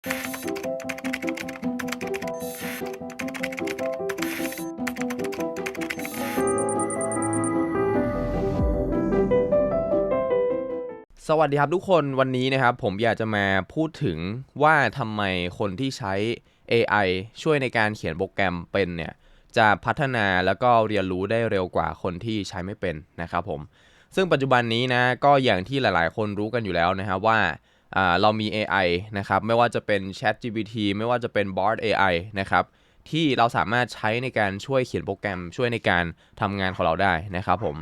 สวัสดีครับทุกคนวันนี้นะครับ ผมอยากจะมาพูดถึงว่าทำไมคนที่ใช้ AI ช่วยในการเขียนโปรแกรมเป็นเนี่ยจะพัฒนาแล้วก็เรียนรู้ได้เร็วกว่าคนที่ใช้ไม่เป็นนะครับผม ซึ่งปัจจุบันนี้นะก็อย่างที่หลาย ๆ คนรู้กันอยู่แล้วนะครับว่าอ่า เรามี AI นะครับไม่ว่าจะเป็น Chat GPT ไม่ว่าจะเป็น Bard AI นะครับที่เราสามารถใช้ในการช่วยเขียนโปรแกรมช่วยในการทำงานของเราได้นะครับผม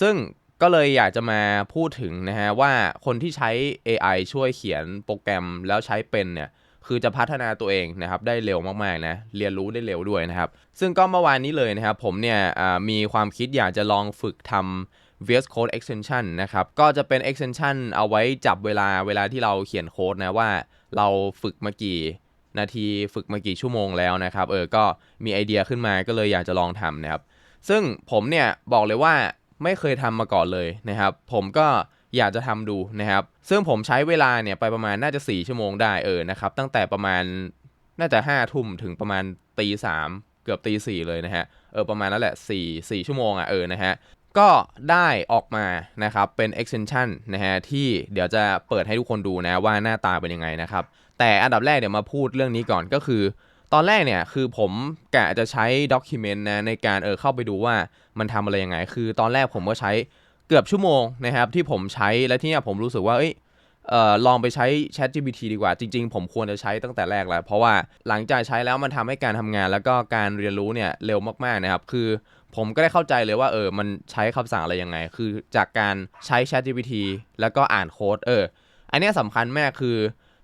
ซึ่งก็เลยอยากจะมาพูดถึงนะฮะว่าคนที่ใช้ AI ช่วยเขียนโปรแกรมแล้วใช้เป็นเนี่ยคือจะพัฒนาตัวเองนะครับได้เร็วมากๆนะเรียนรู้ได้เร็วด้วยนะครับ ซึ่งก็เมื่อวานนี้เลยนะครับผมเนี่ยอ่ามีความคิดอยากจะลองฝึกทำ VS Code extension นะครับ ก็จะเป็น extension เอาไว้จับเวลาเวลาที่เราเขียนโค้ดนะว่าเราฝึกมากี่นาทีฝึกมากี่ชั่วโมงแล้วนะครับ เออ ก็มีไอเดียขึ้นมาก็เลยอยากจะลองทำนะครับ ซึ่งผมเนี่ยบอกเลยว่าไม่เคยทำมาก่อนเลยนะครับ ผมก็อยากจะทำดูนะครับ ซึ่งผมใช้เวลาเนี่ยไปประมาณน่าจะ 4 ชั่วโมงได้เออนะครับ ตั้งแต่ประมาณน่าจะ5ทุ่มถึงประมาณตีสามเกือบตีสี่เลยนะฮะ เออประมาณนั้นแหละ4 4ชั่วโมงอะเออนะฮะ ก็ได้ออกมานะครับเป็น extension นะฮะที่เดี๋ยวจะเปิดให้ทุกคนดูนะว่าหน้าตาเป็นยังไงนะครับ แต่อันดับแรกเดี๋ยวมาพูดเรื่องนี้ก่อนก็คือ ตอนแรกเนี่ยคือผมกะจะใช้ document นะในการเออเข้าไปดูว่ามันทำอะไรยังไง คือตอนแรกผมก็ใช้เกือบชั่วโมงนะครับที่ผมใช้และที่เนี่ยผมรู้สึกว่าเอ้ย เอ่อลองไปใช้ Chat GPT ดีกว่า จริง ๆ ผมควรจะใช้ตั้งแต่แรกแล้ว เพราะว่าหลังจากใช้แล้วมันทำให้การทำงาน แล้วก็การเรียนรู้เนี่ยเร็วมากๆนะครับ คือผมก็ได้เข้าใจเลยว่าเออมันใช้คำสั่งอะไรยังไง คือจากการใช้ Chat GPT แล้วก็อ่านโค้ดเอออันเนี้ยสำคัญมากคือ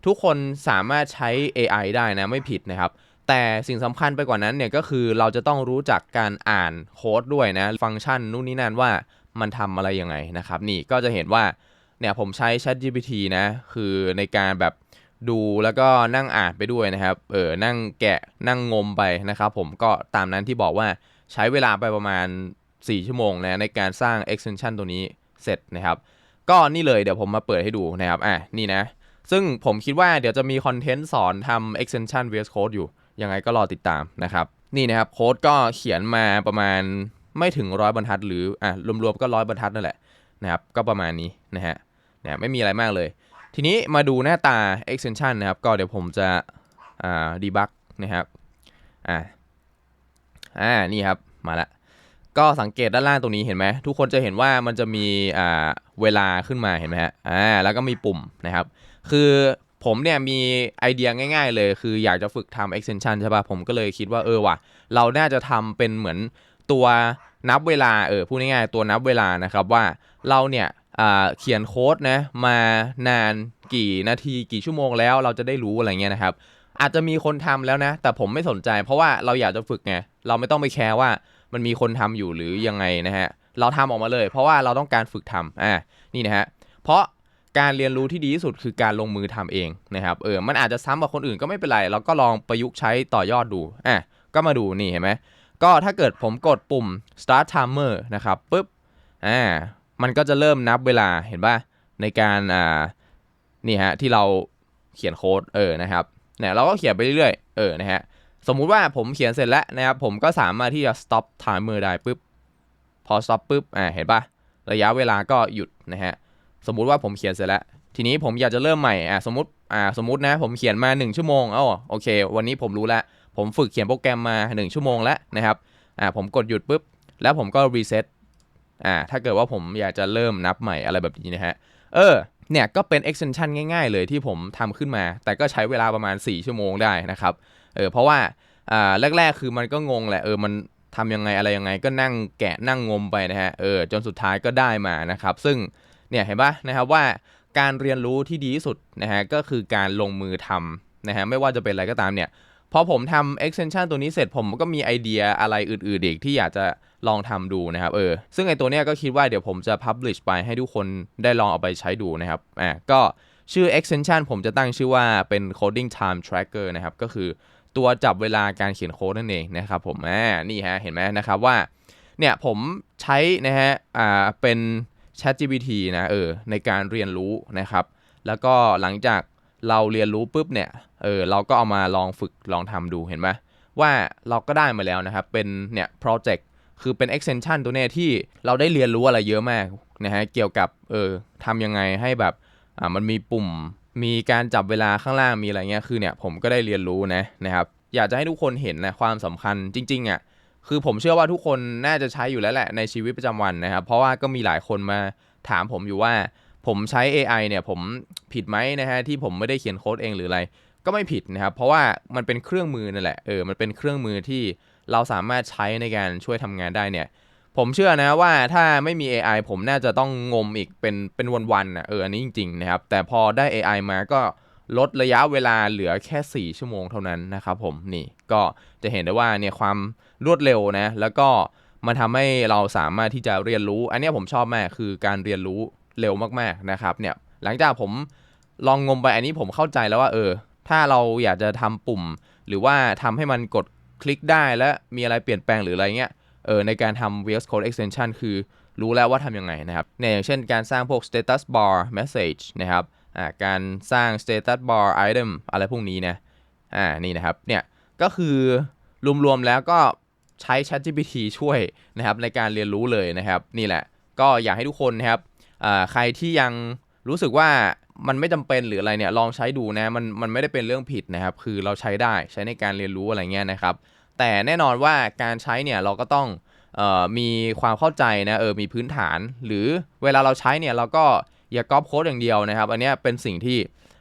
ทุกคนสามารถใช้ AI ได้นะไม่ผิดนะครับ แต่สิ่งสำคัญไปกว่านั้นเนี่ยก็คือเราจะต้องรู้จักการอ่านโค้ดด้วยนะ ฟังก์ชันนู่นนี่นั่นว่ามันทำอะไรยังไงนะครับ นี่ก็จะเห็นว่า เนี่ยผมใช้ Chat GPT นะ คือในการแบบดูแล้วก็นั่งอ่านไปด้วยนะครับ เออ นั่งแกะ นั่งงมไปนะครับผม ก็ตามนั้นที่บอกว่าใช้เวลาไปประมาณ 4 ชั่วโมงนะในการสร้าง extension ตัวนี้เสร็จนะครับ ก็นี่เลยเดี๋ยวผมมาเปิดให้ดูนะครับ อะ นี่นะ ซึ่งผมคิดว่าเดี๋ยวจะมีคอนเทนต์สอนทำ extension VS Code อยู่ ยังไงก็รอติดตามนะครับ นี่นะครับโค้ดก็เขียนมาประมาณไม่ถึงร้อยบรรทัด หรือ อะ รวมๆก็ร้อยบรรทัดนั่นแหละนะครับ ก็ประมาณนี้นะฮะ นะไม่มีอะไรมากเลย ทีนี้มาดูหน้าตา extension นะครับ ก็เดี๋ยวผมจะอ่า debug นะครับอ่าอ่านี่ครับมาละก็สังเกตด้านล่างตรงนี้เห็นไหมทุกคนจะเห็นว่ามันจะมีอ่าเวลาขึ้นมาเห็นไหมฮะอ่าแล้วก็มีปุ่มนะครับ คือผมเนี่ยมีไอเดียง่ายๆ เลยคืออยากจะฝึกทำ extension ใช่ป่ะผมก็เลยคิดว่าเออว่ะ เราน่าจะทำเป็นเหมือนตัวนับเวลาเออพูดง่ายๆตัวนับเวลานะครับว่าเราเนี่ย เขียนโค้ดนะมานานกี่นาทีกี่ชั่วโมงแล้วเราจะได้รู้อะไรเงี้ยนะครับ อาจจะมีคนทำแล้วนะ แต่ผมไม่สนใจ เพราะว่าเราอยากจะฝึกไงเราไม่ต้องไปแคร์ว่ามันมีคนทำอยู่หรือยังไงนะฮะเราทำออกมาเลย เพราะว่าเราต้องการฝึกทำอ่านี่นะฮะเพราะการเรียนรู้ที่ดีที่สุดคือการลงมือทำเองนะครับเออมันอาจจะซ้ำกับคนอื่นก็ไม่เป็นไร เราก็ลองประยุกต์ใช้ต่อยอดดูอะก็มาดูนี่เห็นไหมก็ถ้าเกิดผมกดปุ่ม start timer นะครับปุ๊บอ่า มันก็จะเริ่มนับเวลาเห็นป่ะในการอ่านี่ฮะที่เราเขียนโค้ดเออนะครับเนี่ยเราก็เขียนไปเรื่อยๆเออนะฮะสมมุติว่าผมเขียนเสร็จแล้วนะครับผมก็สามารถที่จะ stop timer ได้ปุ๊บพอ stop ปุ๊บอ่าเห็นปะระยะเวลาก็หยุดนะฮะสมมุติว่าผมเขียนเสร็จแล้ว ทีนี้ผมอยากจะเริ่มใหม่อ่าสมมติอ่าสมมตินะผมเขียนมา 1 ชั่วโมงเอ้าโอเค วันนี้ผมรู้แล้วผมฝึกเขียนโปรแกรมมา 1 ชั่วโมงแล้วนะครับอ่าผมกดหยุดปุ๊บแล้วผมก็ reset อ่าถ้าเกิดว่าผมอยากจะเริ่มนับใหม่อะไรแบบนี้นะฮะ เออ เนี่ยก็เป็น extension ง่ายๆ เลยที่ผมทำขึ้นมา แต่ก็ใช้เวลาประมาณ 4 ชั่วโมงได้นะครับ เออเพราะว่าอ่าแรก ๆ คือมันก็งงแหละเออมันทำยังไงอะไรยังไงก็นั่งแกะนั่งงมไปนะฮะเออจนสุดท้ายก็ได้มานะครับ ซึ่งเนี่ยเห็นปะนะครับว่าการเรียนรู้ที่ดีที่สุดนะฮะก็คือการลงมือทำนะฮะไม่ว่าจะเป็นอะไรก็ตามเนี่ยพอผมทำ extension ตัวนี้เสร็จผมก็มีไอเดียอะไรอื่นๆอีกที่อยากจะ ลองทำดูนะครับเออซึ่งไอตัวเนี้ยก็คิดว่าเดี๋ยวผมจะ publish ไปให้ทุกคนได้ลองเอาไปใช้ดูนะครับอ่าก็ชื่อ extension ผมจะตั้งชื่อว่าเป็น coding time tracker นะครับ ก็คือตัวจับเวลาการเขียนโค้ดนั่นเองนะครับผมอ่านี่ฮะเห็นไหมนะครับว่าเนี่ยผมใช้นะฮะอ่าเป็น ChatGPT นะเออในการเรียนรู้นะครับ แล้วก็หลังจากเราเรียนรู้ปุ๊บเนี่ยเออเราก็เอามาลองฝึกลองทำดูเห็นไหมว่าเราก็ได้มาแล้วนะครับ เป็นเนี่ยโปรเจกต์ คือเป็น extension ตัวเนี้ยที่เราได้เรียนรู้อะไรเยอะมากนะฮะเกี่ยวกับเออทำยังไงให้แบบอ่ามันมีปุ่มมีการจับเวลาข้างล่างมีอะไรเงี้ยคือเนี่ยผมก็ได้เรียนรู้นะนะครับอยากจะให้ทุกคนเห็นนะความสำคัญจริงๆอะคือผมเชื่อว่าทุกคนน่าจะใช้อยู่แล้วแหละในชีวิตประจำวันนะครับ เพราะว่าก็มีหลายคนมาถามผมอยู่ว่า ผมใช้ AI เนี่ยผมผิดไหมนะฮะที่ผมไม่ได้เขียนโค้ดเองหรืออะไร ก็ไม่ผิดนะครับ เพราะว่ามันเป็นเครื่องมือนั่นแหละเออมันเป็นเครื่องมือที่ เราสามารถใช้ในการช่วยทำงานได้เนี่ย ผมเชื่อนะว่าถ้าไม่มี AI ผมน่าจะต้องงมอีกเป็นเป็นวันๆนะเอออันนี้จริงๆนะครับ แต่พอได้ AI มาก็ลดระยะเวลาเหลือแค่ 4 ชั่วโมงเท่านั้นนะครับผมนี่ก็จะเห็นได้ว่าเนี่ยความรวดเร็วนะ แล้วก็มันทำให้เราสามารถที่จะเรียนรู้ อันนี้ผมชอบมากคือการเรียนรู้เร็วมากๆนะครับเนี่ยหลังจากผมลองงมไปอันนี้ผมเข้าใจแล้วว่าเออ ถ้าเราอยากจะทำปุ่ม หรือว่าทำให้มันกด คลิกได้และมีอะไรเปลี่ยนแปลงหรืออะไรเงี้ยเออในการทำ VS Code Extension คือรู้แล้วว่าทำยังไงนะครับเนี่ยอย่างเช่นการสร้างพวก status bar message นะครับอ่าการสร้าง status bar item อะไรพวกนี้นะอ่านี่นะครับเนี่ยก็คือรวมๆแล้วก็ใช้ ChatGPT ช่วยนะครับในการเรียนรู้เลยนะครับ นี่แหละ ก็อยากให้ทุกคนนะครับอ่าใครที่ยัง รู้สึกว่ามันไม่จำเป็นหรืออะไรเนี่ยลองใช้ดูนะมันมันไม่ได้เป็นเรื่องผิดนะครับ คือเราใช้ได้ใช้ในการเรียนรู้อะไรเงี้ยนะครับ แต่แน่นอนว่าการใช้เนี่ยเราก็ต้องออมีความเข้าใจนะเออมีพื้นฐาน หรือเวลาเราใช้เนี่ยเราก็อย่าก๊อปโค้ดอย่างเดียวนะครับ อันนี้เป็นสิ่งที่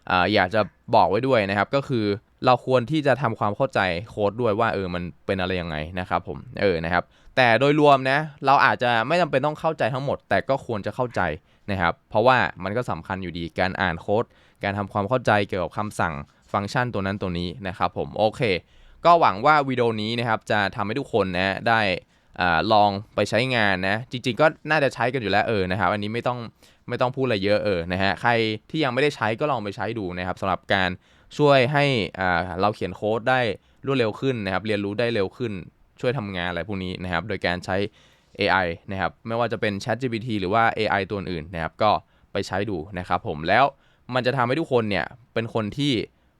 อออยากจะบอกไว้ด้วยนะครับ ก็คือเราควรที่จะทำความเข้าใจโค้ดด้วยว่าเออมันเป็นอะไรยังไงนะครับผมเออนะครับ แต่โดยรวมนะเราอาจจะไม่จำเป็นต้องเข้าใจทั้งหมด แต่ก็ควรจะเข้าใจ นะครับ เพราะว่ามันก็สำคัญอยู่ดีการอ่านโค้ด การทำความเข้าใจเกี่ยวกับคำสั่งฟังก์ชันตัวนั้นตัวนี้นะครับผมโอเค ก็หวังว่าวิดีโอนี้นะครับจะทำให้ทุกคนนะได้อลองไปใช้งานนะ จริง ๆ ก็น่าจะใช้กันอยู่แล้วเออนะครับ อันนี้ไม่ต้องไม่ต้องพูดอะไรเยอะเออนะฮะใครที่ยังไม่ได้ใช้ก็ลองไปใช้ดูนะครับสำหรับการช่วยให้เราเขียนโค้ดได้รวดเร็วขึ้นนะครับ เรียนรู้ได้เร็วขึ้น ช่วยทำงานอะไรพวกนี้นะครับ โดยการใช้ AI นะครับไม่ว่าจะเป็น ChatGPT หรือว่า AI ตัวอื่นนะครับก็ไปใช้ดูนะครับผมแล้วมันจะทำให้ทุกคนเนี่ยเป็นคนที่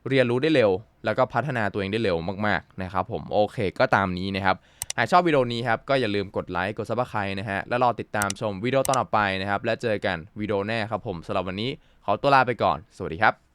เรียนรู้ได้เร็ว แล้วก็พัฒนาตัวเองได้เร็วมากๆนะครับผมโอเคก็ตามนี้นะครับหากชอบวิดีโอนี้ครับก็อย่าลืมกดไลค์กด subscribe นะฮะแล้วรอติดตามชมวิดีโอต่อไปนะครับและเจอกันวิดีโอแน่ครับผมสำหรับวันนี้ขอตัวลาไปก่อน สวัสดีครับ